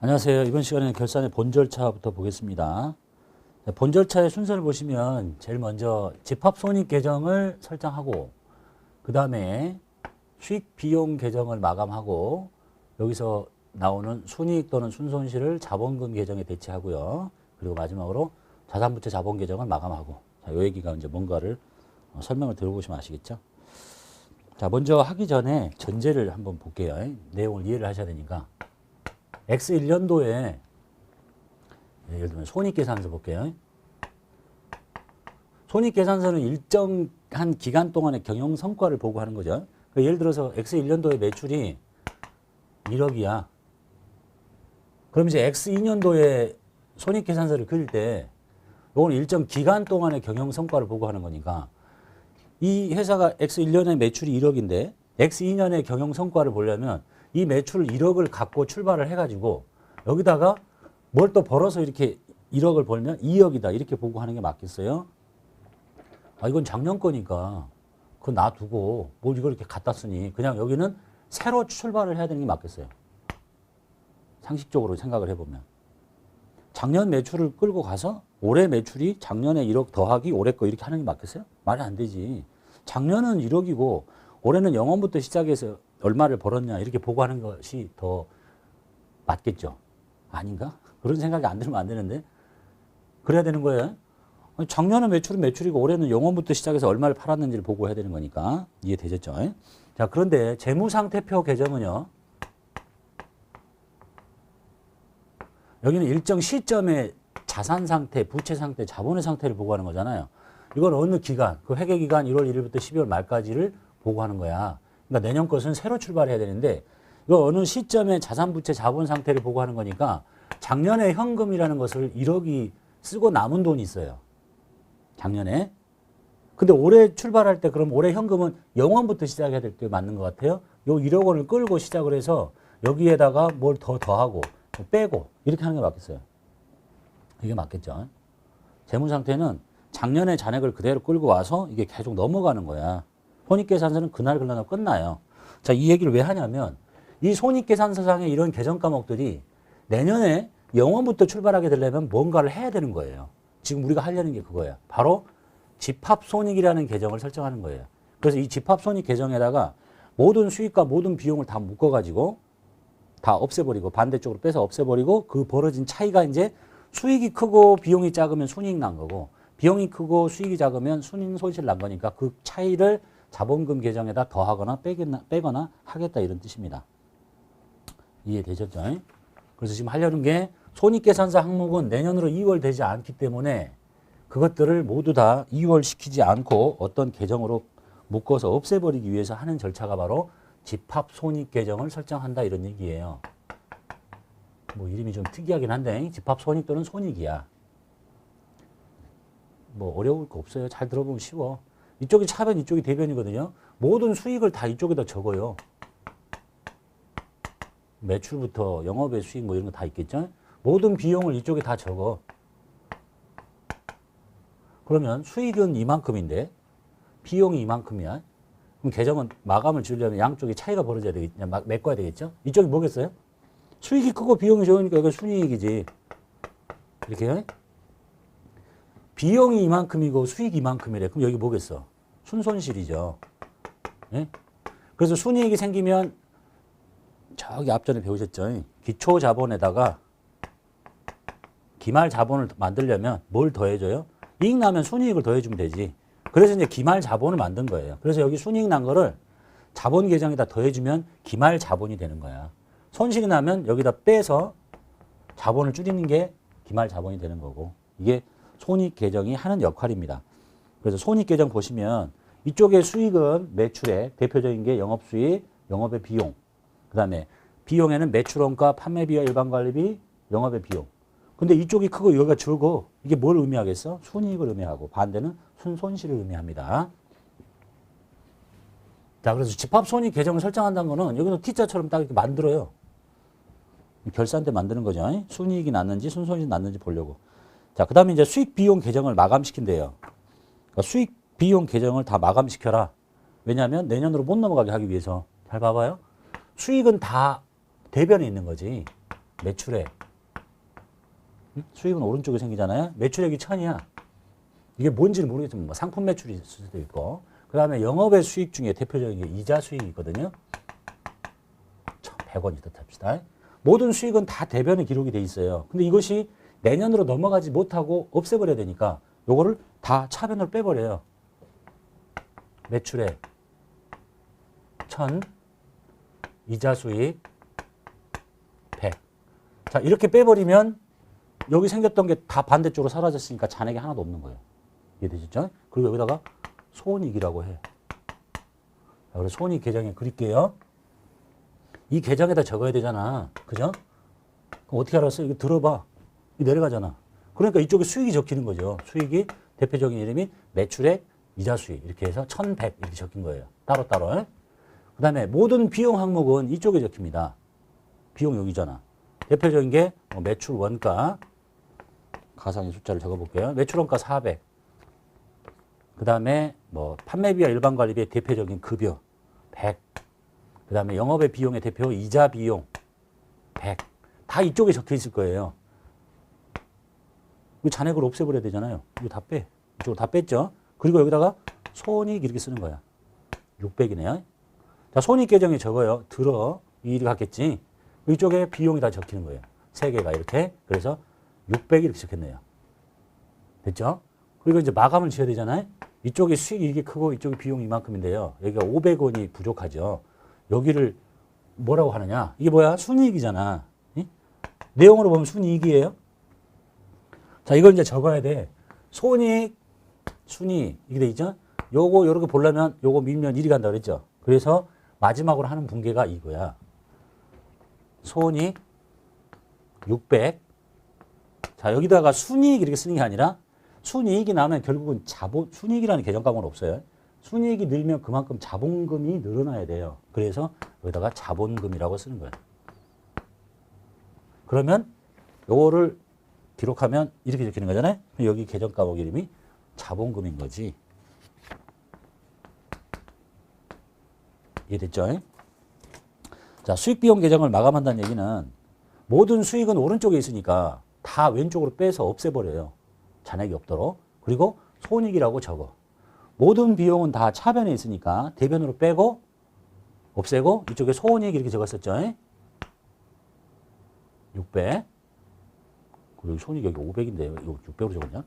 안녕하세요. 이번 시간에는 결산의 본 절차부터 보겠습니다. 자, 본 절차의 순서를 보시면 제일 먼저 집합 손익 계정을 설정하고 그 다음에 수익 비용 계정을 마감하고 여기서 나오는 순이익 또는 순손실을 자본금 계정에 대체하고요. 그리고 마지막으로 자산부채 자본 계정을 마감하고 자, 요 얘기가 이제 뭔가를 어, 설명을 들어보시면 아시겠죠? 자, 먼저 하기 전에 전제를 한번 볼게요. 내용을 이해를 하셔야 되니까. X1년도에 예를 들면 손익계산서 볼게요. 손익계산서는 일정한 기간 동안의 경영 성과를 보고하는 거죠. 그 예를 들어서 X1년도의 매출이 1억이야. 그럼 이제 X2년도에 손익계산서를 그릴 때 이건 일정 기간 동안의 경영 성과를 보고하는 거니까 이 회사가 X1년의 매출이 1억인데 X2년의 경영 성과를 보려면 이 매출 1억을 갖고 출발을 해가지고 여기다가 뭘 또 벌어서 이렇게 1억을 벌면 2억이다 이렇게 보고 하는 게 맞겠어요? 아 이건 작년 거니까 그거 놔두고 뭘 이걸 이렇게 갖다 쓰니 그냥 여기는 새로 출발을 해야 되는 게 맞겠어요? 상식적으로 생각을 해보면 작년 매출을 끌고 가서 올해 매출이 작년에 1억 더하기 올해 거 이렇게 하는 게 맞겠어요? 말이 안 되지. 작년은 1억이고 올해는 영원부터 시작해서 얼마를 벌었냐 이렇게 보고 하는 것이 더 맞겠죠. 아닌가? 그런 생각이 안 들면 안 되는데 그래야 되는 거예요. 작년에 매출은 매출이고 올해는 영원부터 시작해서 얼마를 팔았는지를 보고 해야 되는 거니까 이해되셨죠? 자 그런데 재무상태표 계정은요. 여기는 일정 시점에 자산 상태, 부채 상태, 자본의 상태를 보고하는 거잖아요. 이건 어느 기간, 그 회계 기간 1월 1일부터 12월 말까지를 보고하는 거야. 그러니까 내년 것은 새로 출발해야 되는데 이거 어느 시점에 자산, 부채, 자본 상태를 보고 하는 거니까 작년에 현금이라는 것을 1억이 쓰고 남은 돈이 있어요. 작년에. 근데 올해 출발할 때 그럼 올해 현금은 영원부터 시작해야 될 때 맞는 것 같아요. 요 1억 원을 끌고 시작을 해서 여기에다가 뭘 더 더하고 빼고 이렇게 하는 게 맞겠어요. 이게 맞겠죠. 재무 상태는 작년에 잔액을 그대로 끌고 와서 이게 계속 넘어가는 거야. 손익계산서는 그날 그날 끝나요. 자, 이 얘기를 왜 하냐면 이 손익계산서상의 이런 계정 과목들이 내년에 영원부터 출발하게 되려면 뭔가를 해야 되는 거예요. 지금 우리가 하려는 게 그거예요. 바로 집합손익이라는 계정을 설정하는 거예요. 그래서 이 집합손익 계정에다가 모든 수익과 모든 비용을 다 묶어가지고 다 없애버리고 반대쪽으로 빼서 없애버리고 그 벌어진 차이가 이제 수익이 크고 비용이 작으면 순이익 난 거고 비용이 크고 수익이 작으면 순이익 손실 난 거니까 그 차이를 자본금 계정에다 더하거나 빼거나, 빼거나 하겠다 이런 뜻입니다. 이해되셨죠? 그래서 지금 하려는 게 손익계산서 항목은 내년으로 2월 되지 않기 때문에 그것들을 모두 다 2월 시키지 않고 어떤 계정으로 묶어서 없애버리기 위해서 하는 절차가 바로 집합 손익 계정을 설정한다 이런 얘기예요. 뭐 이름이 좀 특이하긴 한데 집합 손익 또는 손익이야. 뭐 어려울 거 없어요. 잘 들어보면 쉬워. 이쪽이 차변, 이쪽이 대변이거든요. 모든 수익을 다 이쪽에다 적어요. 매출부터 영업의 수익 뭐 이런 거 다 있겠죠. 모든 비용을 이쪽에 다 적어. 그러면 수익은 이만큼인데 비용이 이만큼이야. 그럼 계정은 마감을 지으려면 양쪽에 차이가 벌어져야 되겠냐, 막 메꿔야 되겠죠? 이쪽이 뭐겠어요? 수익이 크고 비용이 적으니까 이건 순이익이지. 이렇게. 비용이 이만큼이고 수익이 이만큼이래. 그럼 여기 뭐겠어? 순손실이죠. 예? 그래서 순이익이 생기면 저기 앞전에 배우셨죠? 기초 자본에다가 기말 자본을 만들려면 뭘 더해줘요? 이익 나면 순이익을 더해주면 되지. 그래서 이제 기말 자본을 만든 거예요. 그래서 여기 순이익 난 거를 자본 계정에다 더해주면 기말 자본이 되는 거야. 손실이 나면 여기다 빼서 자본을 줄이는 게 기말 자본이 되는 거고 이게 손익 계정이 하는 역할입니다. 그래서 손익 계정 보시면 이쪽의 수익은 매출의 대표적인 게 영업수익, 영업의 비용, 그 다음에 비용에는 매출원가, 판매비와 일반관리비, 영업의 비용. 근데 이쪽이 크고 여기가 적고 이게 뭘 의미하겠어? 순이익을 의미하고 반대는 순손실을 의미합니다. 자, 그래서 집합손익 계정을 설정한다는 거는 여기는 T자처럼 딱 이렇게 만들어요. 결산 때 만드는 거죠. 순이익이 났는지 순손실이 났는지 보려고. 자, 그 다음에 이제 수익 비용 계정을 마감시킨대요. 그러니까 수익 비용 계정을 다 마감시켜라. 왜냐하면 내년으로 못 넘어가게 하기 위해서. 잘 봐봐요. 수익은 다 대변에 있는 거지. 매출액. 응? 수익은 오른쪽에 생기잖아요. 매출액이 천이야. 이게 뭔지는 모르겠지만 뭐 상품 매출이 있을 수도 있고. 그 다음에 영업의 수익 중에 대표적인 게 이자 수익이 있거든요. 1,100원이 뜻합시다. 모든 수익은 다 대변에 기록이 돼 있어요. 근데 이것이 내년으로 넘어가지 못하고 없애버려야 되니까 요거를 다 차변으로 빼버려요. 매출액 1,000 이자 수익 100. 자, 이렇게 빼버리면 여기 생겼던 게 다 반대쪽으로 사라졌으니까 잔액이 하나도 없는 거예요. 이해되셨죠? 그리고 여기다가 손익이라고 해. 자, 그래서 손익 계정에 그릴게요. 이 계정에다 적어야 되잖아. 그죠? 그럼 어떻게 알았어? 이거 들어봐. 이 내려가잖아. 그러니까 이쪽에 수익이 적히는 거죠. 수익이 대표적인 이름이 매출액, 이자 수익 이렇게 해서 1100 이렇게 적힌 거예요. 따로따로. 그 다음에 모든 비용 항목은 이쪽에 적힙니다. 비용 여기잖아. 대표적인 게뭐 매출 원가 가상의 숫자를 적어볼게요. 매출 원가 400. 그 다음에 뭐 판매비와 일반 관리비의 대표적인 급여 100. 그 다음에 영업의 비용의 대표 이자 비용 100. 다 이쪽에 적혀 있을 거예요. 이 잔액을 없애버려야 되잖아요. 이거 다 빼. 이쪽으로 다 뺐죠. 그리고 여기다가 손익 이렇게 쓰는 거야. 600이네요. 자, 손익 계정에 적어요. 들어. 이 일이 같겠지. 이쪽에 비용이 다 적히는 거예요. 세 개가 이렇게. 그래서 600 이렇게 적혔네요. 됐죠? 그리고 이제 마감을 지어야 되잖아요. 이쪽에 수익이 이게 크고 이쪽에 비용이 이만큼인데요. 여기가 500원이 부족하죠. 여기를 뭐라고 하느냐? 이게 뭐야? 순이익이잖아. 이? 내용으로 보면 순이익이에요. 자, 이걸 이제 적어야 돼. 손익, 순이익 이게 돼 있죠? 요거 요렇게 보려면 요거 밀면 1이 간다 그랬죠? 그래서 마지막으로 하는 분계가 이거야. 손익 600. 자, 여기다가 순이익 이렇게 쓰는 게 아니라 순이익이 나면 결국은 자본 순이익이라는 계정 과목은 없어요. 순이익이 늘면 그만큼 자본금이 늘어나야 돼요. 그래서 여기다가 자본금이라고 쓰는 거예요. 그러면 요거를 기록하면 이렇게 적히는 거잖아요. 여기 계정 과목 이름이 자본금인 거지. 이해됐죠? 자, 수익 비용 계정을 마감한다는 얘기는 모든 수익은 오른쪽에 있으니까 다 왼쪽으로 빼서 없애버려요. 잔액이 없도록. 그리고 손익이라고 적어. 모든 비용은 다 차변에 있으니까 대변으로 빼고 없애고 이쪽에 손익 이렇게 적었었죠. 600. 여기 손익 여기 500인데 이거 600으로 적었냐?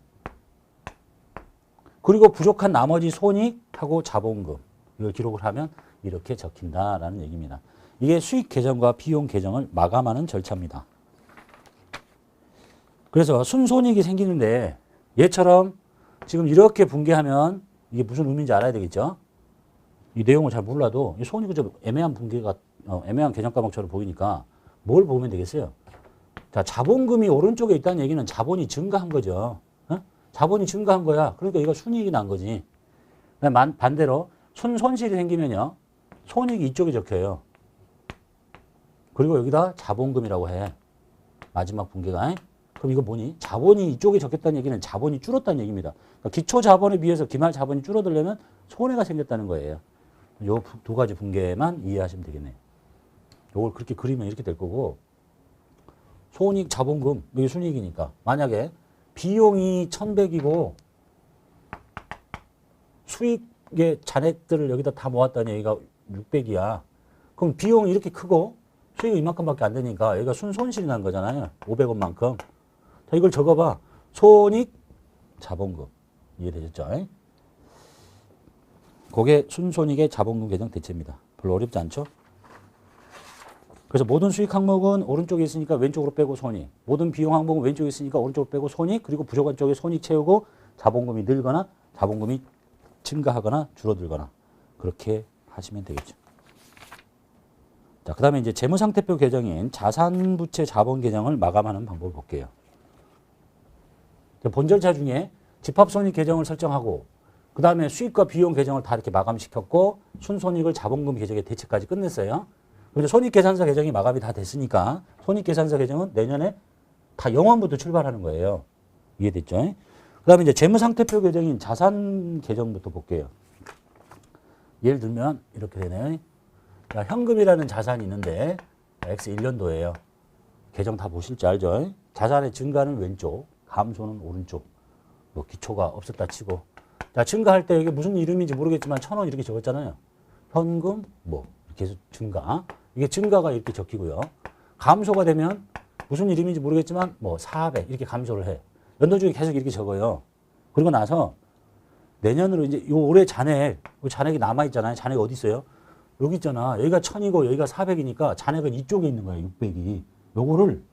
그리고 부족한 나머지 손익하고 자본금 이걸 기록을 하면 이렇게 적힌다라는 얘기입니다. 이게 수익 계정과 비용 계정을 마감하는 절차입니다. 그래서 순손익이 생기는데 얘처럼 지금 이렇게 분개하면 이게 무슨 의미인지 알아야 되겠죠? 이 내용을 잘 몰라도 이 손익이 좀 애매한 분개가 어, 애매한 계정 과목처럼 보이니까 뭘 보면 되겠어요? 자, 자본금이 오른쪽에 있다는 얘기는 자본이 증가한 거죠. 어? 자본이 증가한 거야. 그러니까 이거 순이익이 난 거지. 반대로 순 손실이 생기면요. 손익이 이쪽에 적혀요. 그리고 여기다 자본금이라고 해. 마지막 분계가. 그럼 이거 뭐니? 자본이 이쪽에 적혔다는 얘기는 자본이 줄었다는 얘기입니다. 그러니까 기초 자본에 비해서 기말 자본이 줄어들려면 손해가 생겼다는 거예요. 요 두 가지 분계만 이해하시면 되겠네요. 요걸 그렇게 그리면 이렇게 될 거고 손익 자본금 이게 순이익이니까 만약에 비용이 1100이고 수익의 잔액들을 여기다 다 모았다니 여기가 600이야. 그럼 비용이 이렇게 크고 수익이 이만큼밖에 안 되니까 여기가 순손실이 난 거잖아요. 500원만큼. 자, 이걸 적어봐. 손익 자본금. 이해되셨죠? 그게 순손익의 자본금 계정 대체입니다. 별로 어렵지 않죠? 그래서 모든 수익 항목은 오른쪽에 있으니까 왼쪽으로 빼고 손익. 모든 비용 항목은 왼쪽에 있으니까 오른쪽으로 빼고 손익. 그리고 부족한 쪽에 손익 채우고 자본금이 늘거나 자본금이 증가하거나 줄어들거나 그렇게 하시면 되겠죠. 자, 그 다음에 이제 재무상태표 계정인 자산부채 자본 계정을 마감하는 방법을 볼게요. 본 절차 중에 집합손익 계정을 설정하고 그 다음에 수익과 비용 계정을 다 이렇게 마감시켰고 순손익을 자본금 계정에 대체까지 끝냈어요. 그런데 손익계산서 계정이 마감이 다 됐으니까 손익계산서 계정은 내년에 다 영원부터 출발하는 거예요. 이해됐죠? 그 다음에 이제 재무상태표 계정인 자산 계정부터 볼게요. 예를 들면 이렇게 되네요. 자, 현금이라는 자산이 있는데 X 1년도예요. 계정 다 보실 줄 알죠? 자산의 증가는 왼쪽, 감소는 오른쪽. 뭐 기초가 없었다 치고. 자, 증가할 때 이게 무슨 이름인지 모르겠지만 천 원 이렇게 적었잖아요. 현금 뭐 이렇게 증가. 이게 증가가 이렇게 적히고요. 감소가 되면 무슨 이름인지 모르겠지만 뭐 400 이렇게 감소를 해. 연도 중에 계속 이렇게 적어요. 그리고 나서 내년으로 이제 요 올해 잔액, 요 잔액이 남아 있잖아요. 잔액 어디 있어요? 여기 있잖아. 여기가 1000이고 여기가 400이니까 잔액은 이쪽에 있는 거예요. 600이. 요거를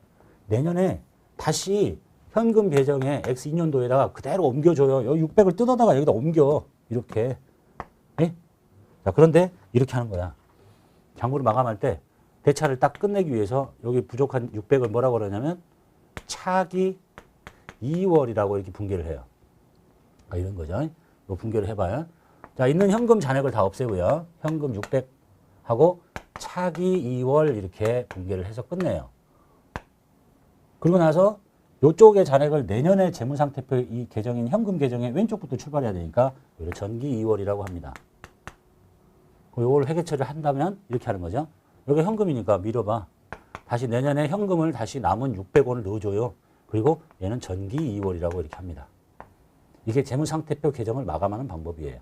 내년에 다시 현금 계정에 X 2년도에다가 그대로 옮겨줘요. 여기 600을 뜯어다가 여기다 옮겨. 이렇게. 예? 자, 그런데 이렇게 하는 거야. 장부를 마감할 때 대차를 딱 끝내기 위해서 여기 부족한 600을 뭐라고 그러냐면 차기 2월이라고 이렇게 분개를 해요. 아, 이런 거죠. 이 분개를 해봐요. 자, 있는 현금 잔액을 다 없애고요. 현금 600 하고 차기 2월 이렇게 분개를 해서 끝내요. 그리고 나서 이쪽의 잔액을 내년에 재무상태표 이 계정인 현금 계정의 왼쪽부터 출발해야 되니까 전기 2월이라고 합니다. 이걸 회계 처리를 한다면 이렇게 하는 거죠. 여기 현금이니까 밀어봐. 다시 내년에 현금을 다시 남은 600원을 넣어줘요. 그리고 얘는 전기 2월이라고 이렇게 합니다. 이게 재무상태표 계정을 마감하는 방법이에요.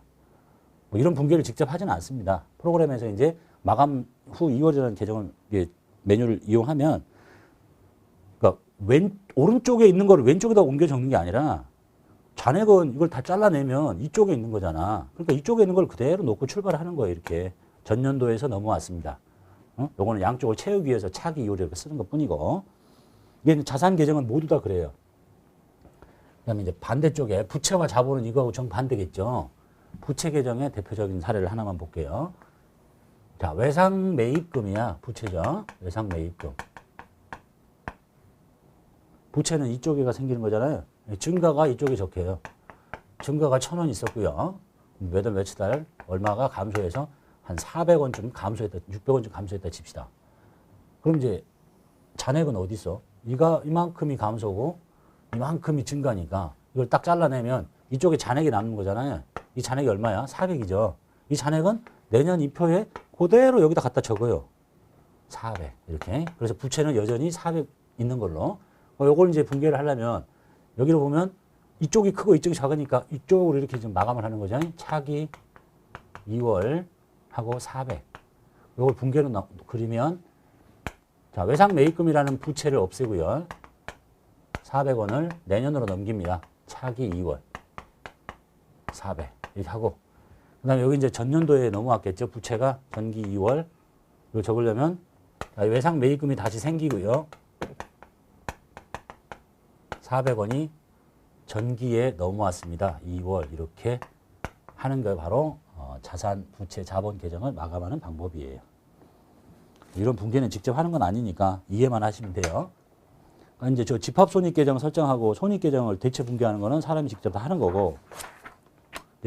뭐 이런 분개를 직접 하지는 않습니다. 프로그램에서 이제 마감 후 2월이라는 계정을 이게 메뉴를 이용하면 그러니까 왼 오른쪽에 있는 거를 왼쪽에다 옮겨 적는 게 아니라 잔액은 이걸 다 잘라내면 이쪽에 있는 거잖아. 그러니까 이쪽에 있는 걸 그대로 놓고 출발하는 거예요. 이렇게 전년도에서 넘어왔습니다. 어? 요거는 양쪽을 채우기 위해서 차기 이렇게 쓰는 것 뿐이고 이게 자산 계정은 모두 다 그래요. 그다음에 이제 반대쪽에 부채와 자본은 이거하고 정반대겠죠. 부채 계정의 대표적인 사례를 하나만 볼게요. 자, 외상 매입금이야. 부채죠. 외상 매입금. 부채는 이쪽에가 생기는 거잖아요. 증가가 이쪽에 적혀요. 증가가 천 원 있었고요. 몇월 며칠 달 얼마가 감소해서 한 400원쯤 감소했다, 600원쯤 감소했다 칩시다. 그럼 이제 잔액은 어디 있어? 이가 이만큼이 감소고 이만큼이 증가니까 이걸 딱 잘라내면 이쪽에 잔액이 남는 거잖아요. 이 잔액이 얼마야? 400이죠. 이 잔액은 내년 이 표에 그대로 여기다 갖다 적어요. 400 이렇게. 그래서 부채는 여전히 400 있는 걸로. 어, 요걸 이제 분개를 하려면 여기로 보면 이쪽이 크고 이쪽이 작으니까 이쪽으로 이렇게 좀 마감을 하는 거죠. 차기 2월 하고 400. 요걸 분개로 나- 그리면 자, 외상 매입금이라는 부채를 없애고요. 400원을 내년으로 넘깁니다. 차기 2월. 400. 이렇게 하고. 그 다음에 여기 이제 전년도에 넘어왔겠죠. 부채가 전기 2월. 이걸 적으려면 자, 외상 매입금이 다시 생기고요. 400원이 전기에 넘어왔습니다. 2월 이렇게 하는 게 바로 어, 자산, 부채, 자본 계정을 마감하는 방법이에요. 이런 분개는 직접 하는 건 아니니까 이해만 하시면 돼요. 그러니까 이제 저 집합 손익 계정 설정하고 손익 계정을 대체 분개하는 거는 사람이 직접 다 하는 거고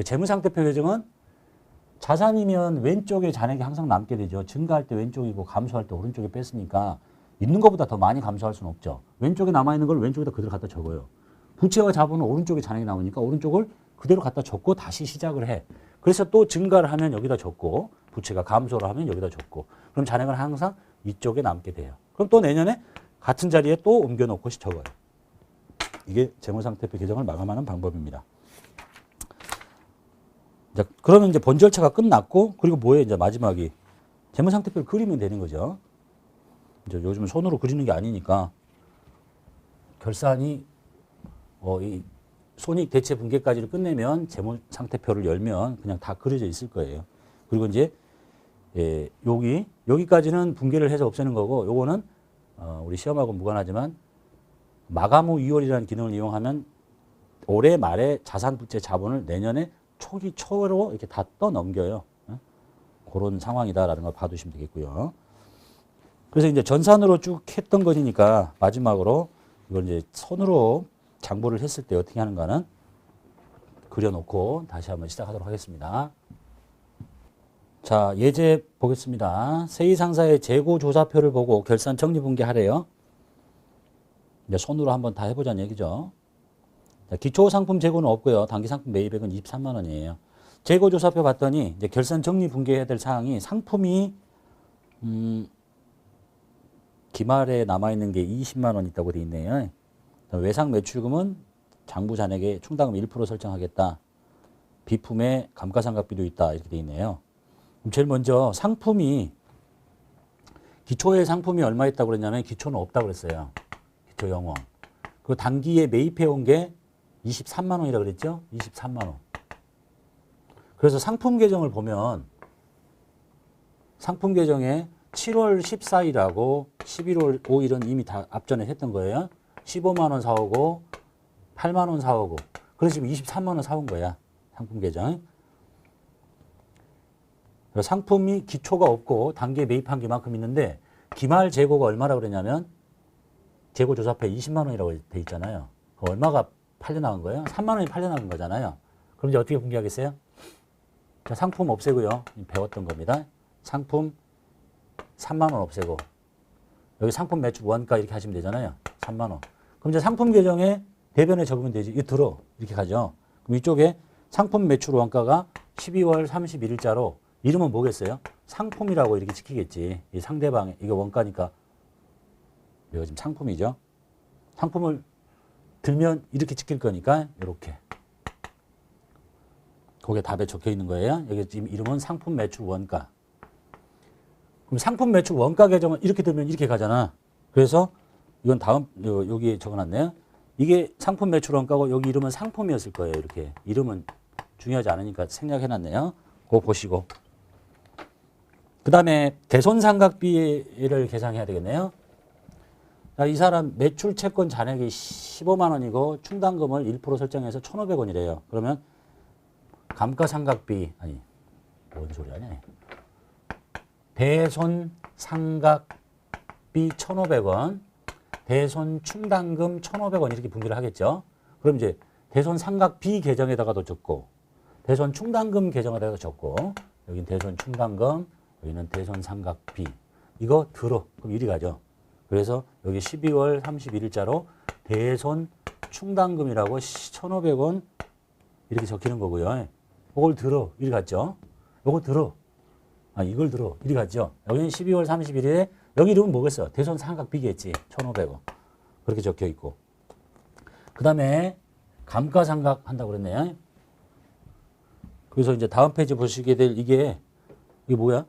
재무상태표 계정은 자산이면 왼쪽에 잔액이 항상 남게 되죠. 증가할 때 왼쪽이고 감소할 때 오른쪽에 뺐으니까 있는 것보다 더 많이 감소할 수는 없죠. 왼쪽에 남아있는 걸 왼쪽에다 그대로 갖다 적어요. 부채와 자본은 오른쪽에 잔액이 나오니까 오른쪽을 그대로 갖다 적고 다시 시작을 해. 그래서 또 증가를 하면 여기다 적고 부채가 감소를 하면 여기다 적고 그럼 잔액은 항상 이쪽에 남게 돼요. 그럼 또 내년에 같은 자리에 또 옮겨놓고 적어요. 이게 재무상태표 계정을 마감하는 방법입니다. 자, 그러면 이제 본 절차가 끝났고 그리고 뭐예요? 이제 마지막이 재무상태표를 그리면 되는 거죠. 이제 요즘 손으로 그리는 게 아니니까 결산이 어, 이 손익 대체 분개까지를 끝내면 재무 상태표를 열면 그냥 다 그려져 있을 거예요. 그리고 이제 예, 여기 여기까지는 분개를 해서 없애는 거고 요거는 어, 우리 시험하고 무관하지만 마감 후 2월이라는 기능을 이용하면 올해 말에 자산 부채 자본을 내년에 초기 초로 이렇게 다 떠 넘겨요. 어? 그런 상황이다라는 걸 봐두시면 되겠고요. 그래서 이제 전산으로 쭉 했던 것이니까 마지막으로 이걸 이제 손으로 장보를 했을 때 어떻게 하는가는 그려놓고 다시 한번 시작하도록 하겠습니다. 자, 예제 보겠습니다. 세이상사의 재고조사표를 보고 결산 정리분개하래요. 이제 손으로 한번 다 해보자는 얘기죠. 자, 기초상품 재고는 없고요. 단기상품 매입액은 23만 원이에요. 재고조사표 봤더니 이제 결산 정리분개해야 될 사항이 상품이 음, 기말에 남아있는 게 20만 원 있다고 돼 있네요. 외상 매출금은 장부 잔액에 충당금 1% 설정하겠다. 비품에 감가상각비도 있다. 이렇게 돼 있네요. 그럼 제일 먼저 상품이 기초의 상품이 얼마 있다고 그랬냐면 기초는 없다고 그랬어요. 기초 영어. 그 단기에 매입해 온 게 23만 원이라고 그랬죠? 23만 원. 그래서 상품 계정을 보면 상품 계정에 7월 14일하고 11월 5일은 이미 다 앞전에 했던 거예요. 15만 원 사오고 8만 원 사오고 그래서 지금 23만 원 사온 거야. 상품 계정. 상품이 기초가 없고 단기에 매입한 게만큼 있는데 기말 재고가 얼마라고 그랬냐면 재고 조사표에 20만 원이라고 돼 있잖아요. 그 얼마가 팔려 나간 거예요? 3만 원이 팔려 나간 거잖아요. 그럼 이제 어떻게 분기하겠어요? 자, 상품 없애고요. 배웠던 겁니다. 상품 3만 원 없애고 여기 상품 매출 원가 이렇게 하시면 되잖아요. 3만 원. 그럼 이제 상품 계정에 대변에 적으면 되지. 이거 들어. 이렇게 가죠. 그럼 이쪽에 상품 매출 원가가 12월 31일자로 이름은 뭐겠어요? 상품이라고 이렇게 지키겠지. 이 상대방의 이게 원가니까 이거 지금 상품이죠. 상품을 들면 이렇게 지킬 거니까 이렇게. 거기에 답에 적혀 있는 거예요. 여기 지금 이름은 상품 매출 원가. 그럼 상품 매출 원가 계정은 이렇게 들면 이렇게 가잖아. 그래서 이건 다음 요- 여기에 적어놨네요. 이게 상품 매출 원가고 여기 이름은 상품이었을 거예요. 이렇게 이름은 중요하지 않으니까 생략해놨네요. 그거 보시고. 그 다음에 대손 상각비를 계산해야 되겠네요. 자, 이 사람 매출 채권 잔액이 15만 원이고 충당금을 1% 설정해서 1,500원이래요. 그러면 감가상각비 아니 뭔 소리 하냐? 대손 상각비 1,500원, 대손 충당금 1,500원 이렇게 분기를 하겠죠. 그럼 이제 대손 상각비 계정에다가도 적고 대손 충당금 계정에다가 적고 여긴 대손 충당금, 여기는 대손 상각비. 이거 들어. 그럼 이리 가죠. 그래서 여기 12월 31일자로 대손 충당금이라고 1,500원 이렇게 적히는 거고요. 이걸 들어. 이리 갔죠. 이거 들어. 아, 이걸 들어. 이리 갔죠. 여기는 12월 31일에 여기 이름은 뭐겠어? 대손 상각비겠지. 1,500원. 그렇게 적혀 있고. 그 다음에 감가상각 한다고 그랬네요. 그래서 이제 다음 페이지 보시게 될 이게 이게 뭐야?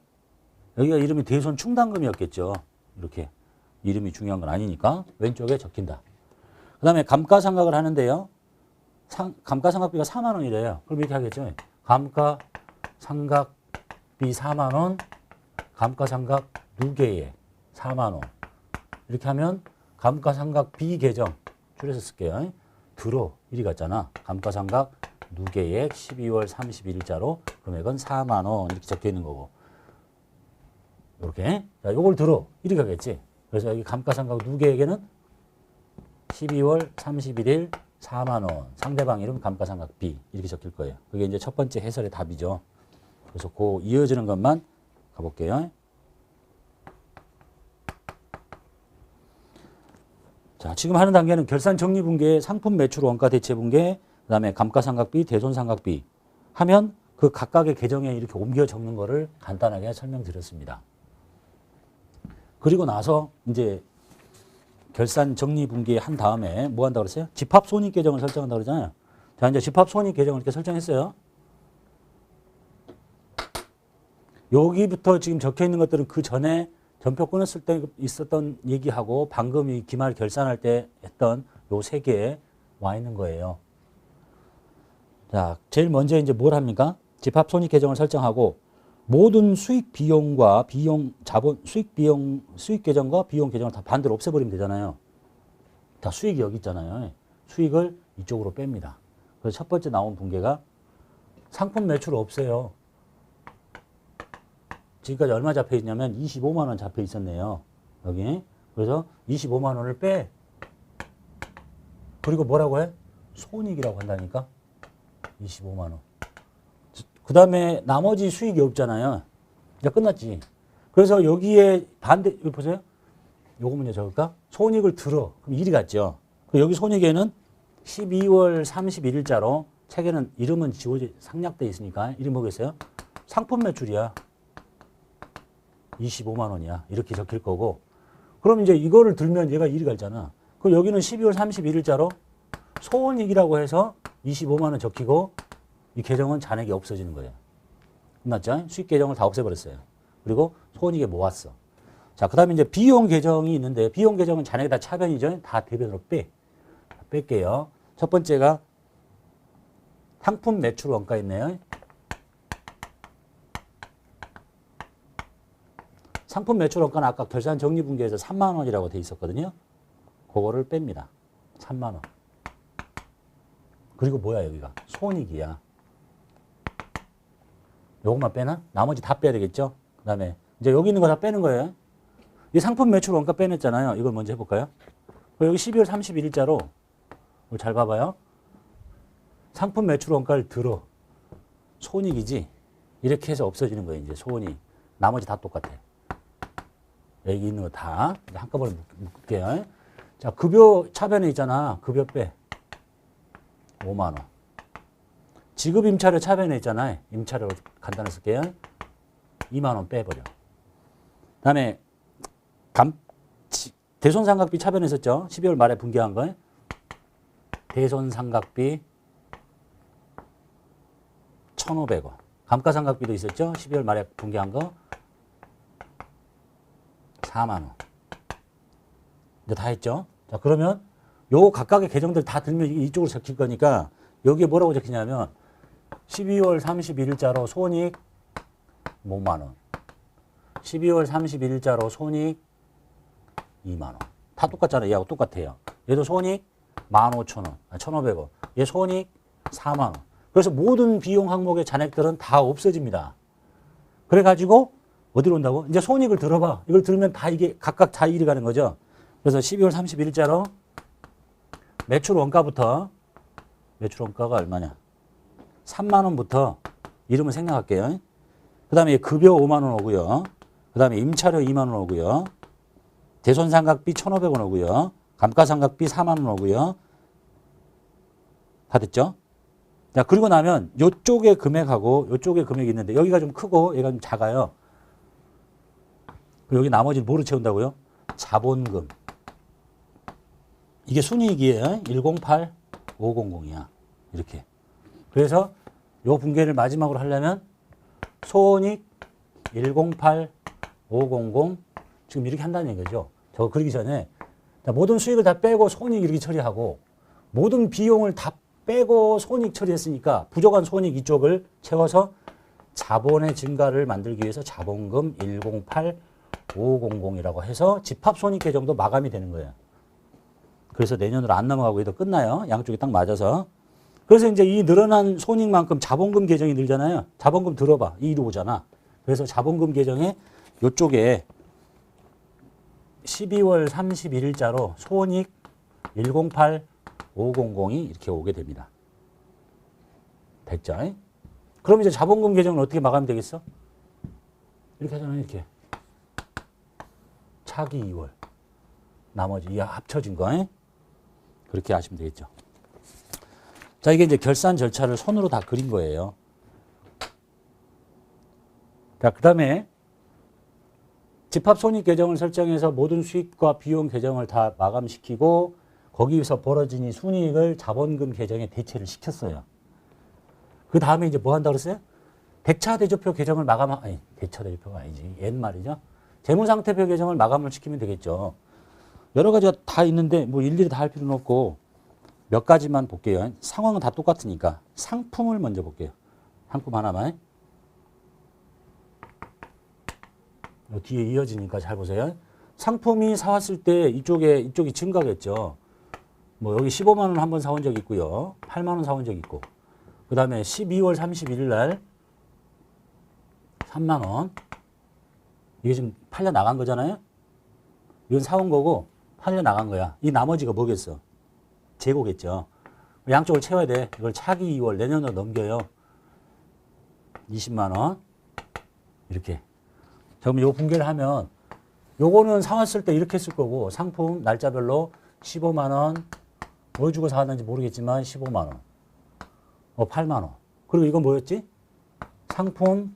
여기가 이름이 대손 충당금이었겠죠. 이렇게 이름이 중요한 건 아니니까 왼쪽에 적힌다. 그 다음에 감가상각을 하는데요. 상, 감가상각비가 4만 원이래요. 그럼 이렇게 하겠죠. 감가상각 비 4만 원, 감가상각 두 개에 4만 원. 이렇게 하면 감가상각 비 계정 줄여서 쓸게요. 들어 이리 갔잖아. 감가상각 누계액 12월 31일자로 금액은 4만 원 이렇게 적혀 있는 거고. 이렇게. 자, 요걸 들어. 이리 가겠지. 그래서 여기 감가상각 누계액에는 12월 31일 4만 원. 상대방 이름 감가상각 B 이렇게 적힐 거예요. 그게 이제 첫 번째 해설의 답이죠. 그래서 그 이어지는 것만 가볼게요. 자, 지금 하는 단계는 결산 정리 분계, 상품 매출 원가 대체 분계, 그다음에 감가상각비, 대손상각비 하면 그 각각의 계정에 이렇게 옮겨 적는 거를 간단하게 설명드렸습니다. 그리고 나서 이제 결산 정리 분계 한 다음에 뭐 한다고 그랬어요? 집합 손익 계정을 설정한다고 그러잖아요. 자, 이제 집합 손익 계정을 이렇게 설정했어요. 여기부터 지금 적혀 있는 것들은 그 전에 전표 끊었을 때 있었던 얘기하고 방금 이 기말 결산할 때 했던 요 세 개에 와 있는 거예요. 자, 제일 먼저 이제 뭘 합니까? 집합 손익 계정을 설정하고 모든 수익 비용과 비용 자본 수익 비용 수익 계정과 비용 계정을 다 반대로 없애버리면 되잖아요. 다 수익이 여기 있잖아요. 수익을 이쪽으로 뺍니다. 그래서 첫 번째 나온 분계가 상품 매출 없어요. 지금까지 얼마 잡혀 있냐면 25만 원 잡혀 있었네요. 여기. 그래서 25만 원을 빼. 그리고 뭐라고 해? 손익이라고 한다니까. 25만 원. 그 다음에 나머지 수익이 없잖아요. 이제 끝났지. 그래서 여기에 반대, 여기 보세요. 요거 문제 적을까? 손익을 들어. 그럼 일이 갔죠. 그리고 여기 손익에는 12월 31일자로 책에는 이름은 지워져, 상략돼 있으니까 이름 뭐겠어요? 상품 매출이야. 25만 원이야. 이렇게 적힐 거고. 그럼 이제 이거를 들면 얘가 일이 갈잖아. 그럼 여기는 12월 31일자로 소원익이라고 해서 25만 원 적히고 이 계정은 잔액이 없어지는 거예요. 끝났죠? 수익 계정을 다 없애버렸어요. 그리고 소원익에 모았어. 자, 그 다음에 이제 비용 계정이 있는데 비용 계정은 잔액이 다 차변이죠? 다 대변으로 빼. 뺄게요. 첫 번째가 상품 매출 원가 있네요. 상품 매출 원가는 아까 결산 정리분기에서 3만 원이라고 돼 있었거든요. 그거를 뺍니다. 3만 원. 그리고 뭐야 여기가 손익이야. 요것만 빼나? 나머지 다 빼야 되겠죠? 그 다음에 이제 여기 있는 거 다 빼는 거예요. 이 상품 매출 원가 빼냈잖아요. 이걸 먼저 해볼까요? 여기 12월 31일자로 잘 봐봐요. 상품 매출 원가를 들어 손익이지 이렇게 해서 없어지는 거예요. 이제 손익. 나머지 다 똑같아. 여기 있는 거 다 한꺼번에 묶- 묶을게요. 자 급여 차변에 있잖아. 급여 빼. 5만 원. 지급 임차료 차변에 있잖아요. 임차료 간단히 쓸게요. 2만 원 빼버려. 그 다음에 감 지- 대손상각비 차변에 있었죠. 12월 말에 분기한 거. 대손상각비 1,500원. 감가상각비도 있었죠. 12월 말에 분기한 거 4만 원. 이제 다 했죠. 자, 그러면 요 각각의 계정들 다 들면 이- 이쪽으로 적힐 거니까 여기에 뭐라고 적히냐면 12월 31일자로 손익 5만 원. 12월 31일자로 손익 2만 원. 다 똑같잖아요. 얘하고 똑같아요. 얘도 손익 15,000원, 아, 1,500원. 얘 손익 4만 원. 그래서 모든 비용 항목의 잔액들은 다 없어집니다. 그래가지고 어디로 온다고? 이제 손익을 들어봐. 이걸 들으면 다 이게 각각 다 일이 가는 거죠. 그래서 12월 31일자로 매출 원가부터 매출 원가가 얼마냐? 3만 원부터 이름을 생략할게요. 그 다음에 급여 5만 원 오고요. 그 다음에 임차료 2만 원 오고요. 대손상각비 1,500원 오고요. 감가상각비 4만 원 오고요. 다 됐죠? 자, 그리고 나면 요쪽에 금액하고 요쪽에 금액이 있는데 여기가 좀 크고 얘가 좀 작아요. 여기 나머지는 뭐로 채운다고요? 자본금. 이게 순이익이에요. 108, 500이야. 이렇게. 그래서 요 분계를 마지막으로 하려면 손익 108, 500 지금 이렇게 한다는 얘기죠. 저거 그리기 전에 자, 모든 수익을 다 빼고 손익 이렇게 처리하고 모든 비용을 다 빼고 손익 처리했으니까 부족한 손익 이쪽을 채워서 자본의 증가를 만들기 위해서 자본금 108, 500이라고 해서 집합 손익 계정도 마감이 되는 거예요. 그래서 내년으로 안 넘어가고 해도 끝나요. 양쪽이 딱 맞아서. 그래서 이제 이 늘어난 손익만큼 자본금 계정이 늘잖아요. 자본금 들어봐. 이로 오잖아. 그래서 자본금 계정에 요쪽에 12월 31일자로 손익 108, 500이 이렇게 오게 됩니다. 됐죠? 그럼 이제 자본금 계정은 어떻게 마감이 되겠어? 이렇게 하잖아요. 이렇게. 차기 2월. 나머지 이 합쳐진 거. 에? 그렇게 하시면 되겠죠. 자, 이게 이제 결산 절차를 손으로 다 그린 거예요. 자, 그 다음에 집합 손익 계정을 설정해서 모든 수익과 비용 계정을 다 마감시키고 거기서 벌어진 이 순이익을 자본금 계정에 대체를 시켰어요. 그 다음에 이제 뭐 한다고 그랬어요? 대차 대조표 계정을 마감, 아니, 대차 대조표가 아니지. 옛 말이죠. 재무상태표 계정을 마감을 시키면 되겠죠. 여러 가지가 다 있는데 뭐 일일이 다 할 필요는 없고 몇 가지만 볼게요. 상황은 다 똑같으니까 상품을 먼저 볼게요. 상품 하나만. 요 뒤에 이어지니까 잘 보세요. 상품이 사왔을 때 이쪽에 이쪽이 증가겠죠. 뭐 여기 15만 원 한 번 사온 적 있고요. 8만 원 사온 적 있고. 그 다음에 12월 31일 날 3만 원. 이게 지금 팔려 나간 거잖아요. 이건 사온 거고 팔려 나간 거야. 이 나머지가 뭐겠어? 재고겠죠. 양쪽을 채워야 돼. 이걸 차기 2월 내년으로 넘겨요. 20만 원. 이렇게. 자, 그럼 요 분계를 하면 요거는 사왔을 때 이렇게 쓸 거고 상품 날짜별로 15만 원. 뭐 주고 사왔는지 모르겠지만 15만 원. 어, 8만 원. 그리고 이건 뭐였지? 상품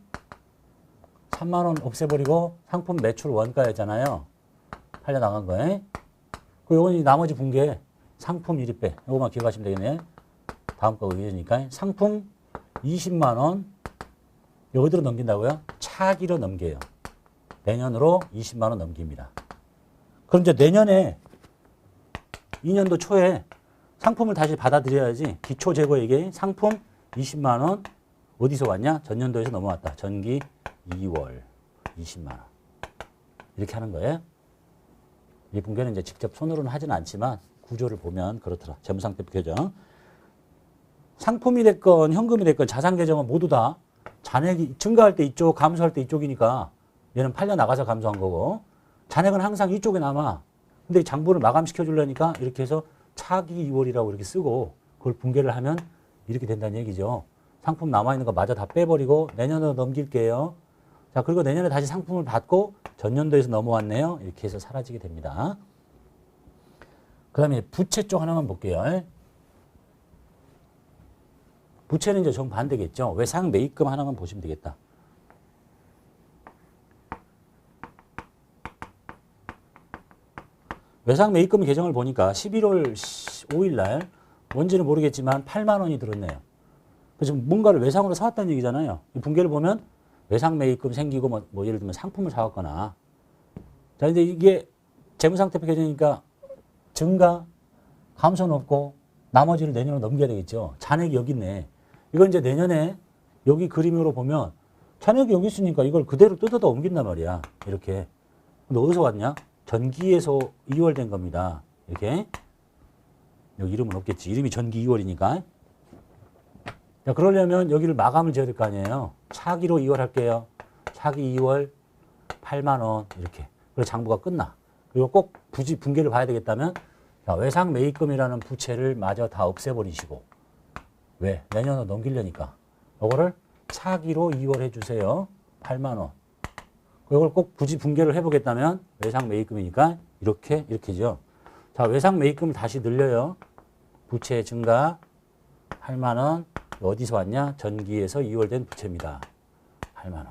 3만 원 없애버리고 상품 매출 원가였잖아요. 팔려 나간 거에. 그 요건 이 나머지 분계 상품 1위배. 요거만 기억하시면 되겠네. 다음 거 의견이니까 상품 20만 원 여기로 넘긴다고요? 차기로 넘겨요. 내년으로 20만 원 넘깁니다. 그럼 이제 내년에 2년도 초에 상품을 다시 받아들여야지 기초 재고액에 상품 20만 원 어디서 왔냐? 전년도에서 넘어왔다. 전기 2월 20만 원. 이렇게 하는 거예요. 이 분계는 이제 직접 손으로는 하진 않지만 구조를 보면 그렇더라. 재무상태표 계정. 상품이 됐건 현금이 됐건 자산 계정은 모두 다 잔액이 증가할 때 이쪽, 감소할 때 이쪽이니까 얘는 팔려 나가서 감소한 거고 잔액은 항상 이쪽에 남아. 근데 이 장부를 마감시켜 주려니까 이렇게 해서 차기 2월이라고 이렇게 쓰고 그걸 분계를 하면 이렇게 된다는 얘기죠. 상품 남아있는 거 마저 다 빼버리고 내년으로 넘길게요. 자, 그리고 내년에 다시 상품을 받고 전년도에서 넘어왔네요. 이렇게 해서 사라지게 됩니다. 그 다음에 부채 쪽 하나만 볼게요. 부채는 이제 정반대겠죠. 외상 매입금 하나만 보시면 되겠다. 외상 매입금 계정을 보니까 11월 5일 날 뭔지는 모르겠지만 8만 원이 들었네요. 그래서 뭔가를 외상으로 사왔다는 얘기잖아요. 이 분계를 보면 외상 매입금 생기고 뭐, 뭐 예를 들면 상품을 사왔거나 자 이제 이게 재무상태표 계정이니까 증가 감소는 없고 나머지를 내년으로 넘겨야 되겠죠. 잔액이 여기 있네. 이건 이제 내년에 여기 그림으로 보면 잔액이 여기 있으니까 이걸 그대로 뜯어다 옮긴단 말이야. 이렇게. 근데 어디서 왔냐? 전기에서 2월 된 겁니다. 이렇게. 여기 이름은 없겠지. 이름이 전기 2월이니까. 자, 그러려면 여기를 마감을 지어야 될 거 아니에요. 차기로 2월 할게요. 차기 2월 8만 원 이렇게. 그리고 장부가 끝나. 그리고 꼭 부지 분계를 봐야 되겠다면 자, 외상 매입금이라는 부채를 마저 다 없애버리시고 왜? 내년으로 넘기려니까. 요거를 차기로 2월 해주세요. 8만 원. 이걸 꼭 굳이 분계를 해보겠다면 외상 매입금이니까 이렇게 이렇게죠. 자 외상 매입금을 다시 늘려요. 부채 증가 8만 원. 어디서 왔냐? 전기에서 2월 된 부채입니다. 8만 원.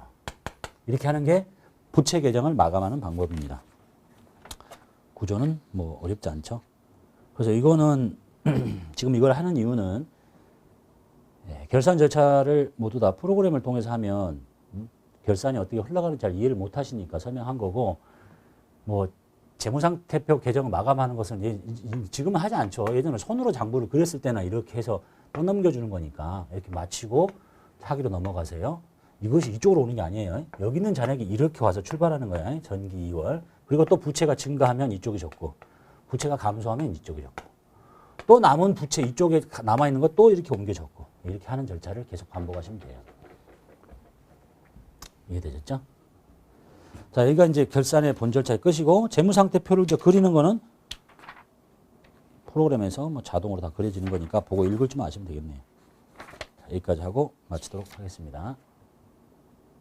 이렇게 하는 게 부채 계정을 마감하는 방법입니다. 구조는 뭐 어렵지 않죠. 그래서 이거는 지금 이걸 하는 이유는 예, 결산 절차를 모두 다 프로그램을 통해서 하면 음, 결산이 어떻게 흘러가는지 잘 이해를 못 하시니까 설명한 거고 뭐 재무상태표 계정을 마감하는 것은 예- 이- 지금은 하지 않죠. 예전에 손으로 장부를 그렸을 때나 이렇게 해서 또 넘겨주는 거니까 이렇게 마치고 사기로 넘어가세요. 이것이 이쪽으로 오는 게 아니에요. 여기 있는 잔액이 이렇게 와서 출발하는 거야. 전기 2월. 그리고 또 부채가 증가하면 이쪽이 적고 부채가 감소하면 이쪽이 적고 또 남은 부채 이쪽에 남아 있는 것 또 이렇게 옮겨 적고 이렇게 하는 절차를 계속 반복하시면 돼요. 이해되셨죠? 자, 여기가 이제 결산의 본 절차의 끝이고 재무상태표를 이제 그리는 거는 프로그램에서 뭐 자동으로 다 그려지는 거니까 보고 읽을 줄 아시면 되겠네요. 자, 여기까지 하고 마치도록 하겠습니다.